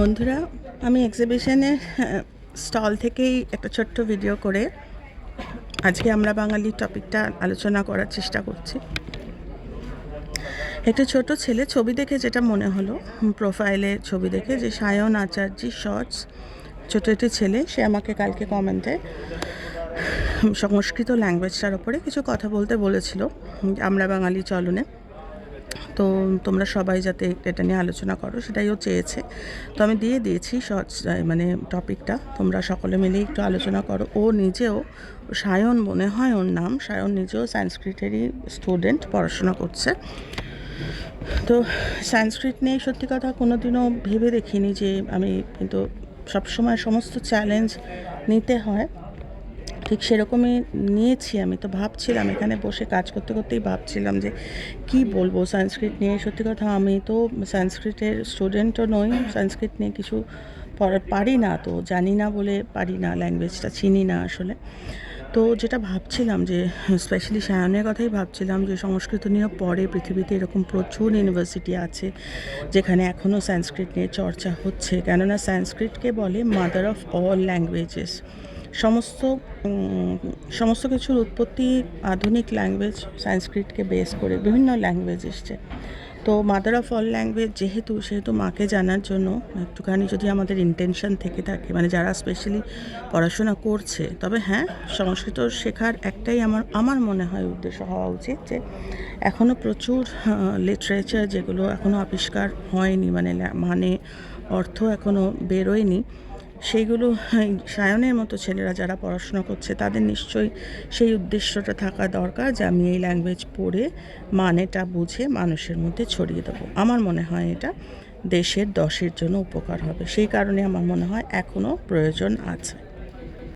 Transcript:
বন্ধুরা, আমি এক্সিবিশনের স্টল থেকেই একটা ছোট্ট ভিডিও করে আজকে আমরা বাঙালি টপিকটা আলোচনা করার চেষ্টা করছি। একটা ছোট ছেলে ছবি দেখে যেটা মনে হলো প্রোফাইলে ছবি দেখে যে সায়ন আচার্যি শর্টস ছোটো একটি ছেলে, সে আমাকে কালকে কমেন্টে সংস্কৃত ল্যাঙ্গুয়েজটার ওপরে কিছু কথা বলতে বলেছিল আমরা বাঙালি চলনে। তো তোমরা সবাই যাতে এটা নিয়ে আলোচনা করো, সেটাই ও চেয়েছে। তো আমি দিয়ে দিয়েছি মানে টপিকটা। তোমরা সকলে মিলে একটু আলোচনা করো। ও নিজেও, সায়ন মনে হয় ওর নাম, সায়ন নিজেও সংস্কৃতেরই স্টুডেন্ট পড়াশোনা করছে। তো সংস্কৃত নিয়ে সত্যি কথা কোনোদিনও ভেবে দেখিনি যে আমি কিন্তু সবসময় সমস্ত চ্যালেঞ্জ নিতে হয়। ঠিক সেরকমই নিয়েছি আমি তো ভাবছিলাম। এখানে বসে কাজ করতে করতেই ভাবছিলাম যে কি বলব সংস্কৃত নিয়ে। সত্যি কথা আমি তো সংস্কৃতের স্টুডেন্টও নই, সংস্কৃত নিয়ে কিছু পারি না তো, জানি না বলে পারি না ল্যাঙ্গুয়েজটা চিনি না আসলে। তো যেটা ভাবছিলাম যে স্পেশালি সায়নের কথাই ভাবছিলাম যে, সংস্কৃত নিয়ে পড়ে পৃথিবীতে এরকম প্রচুর ইউনিভার্সিটি আছে, যেখানে এখনও সংস্কৃত নিয়ে চর্চা হচ্ছে। কেননা সংস্কৃতকে বলে মাদার অফ অল ল্যাঙ্গুয়েজেস সমস্ত সমস্ত কিছুর উৎপত্তি আধুনিক ল্যাঙ্গুয়েজ সংস্কৃতকে বেস করে বিভিন্ন ল্যাঙ্গুয়েজ এসছে। তো মাদার অফ অল ল্যাঙ্গুয়েজ যেহেতু, সেহেতু মাকে জানার জন্য একটুখানি যদি আমাদের ইন্টেনশন থেকে থাকে মানে যারা স্পেশালি পড়াশোনা করছে, তবে হ্যাঁ সংস্কৃত শেখার একটাই আমার আমার মনে হয় উদ্দেশ্য হওয়া উচিত যে এখনও প্রচুর লিটারেচার যেগুলো এখনও আবিষ্কার হয়নি মানে মানে অর্থ এখনও বেরোয়নি সেইগুলো এই সায়নের মতো ছেলেরা যারা পড়াশোনা করছে, তাদের নিশ্চয়ই সেই উদ্দেশ্যটা থাকা দরকার যে আমি এই ল্যাঙ্গুয়েজ পড়ে মানেটা বুঝে মানুষের মধ্যে ছড়িয়ে দেবো। আমার মনে হয় এটা দেশের দশের জন্য উপকার হবে। সেই কারণে আমার মনে হয় এখনও প্রয়োজন আছে।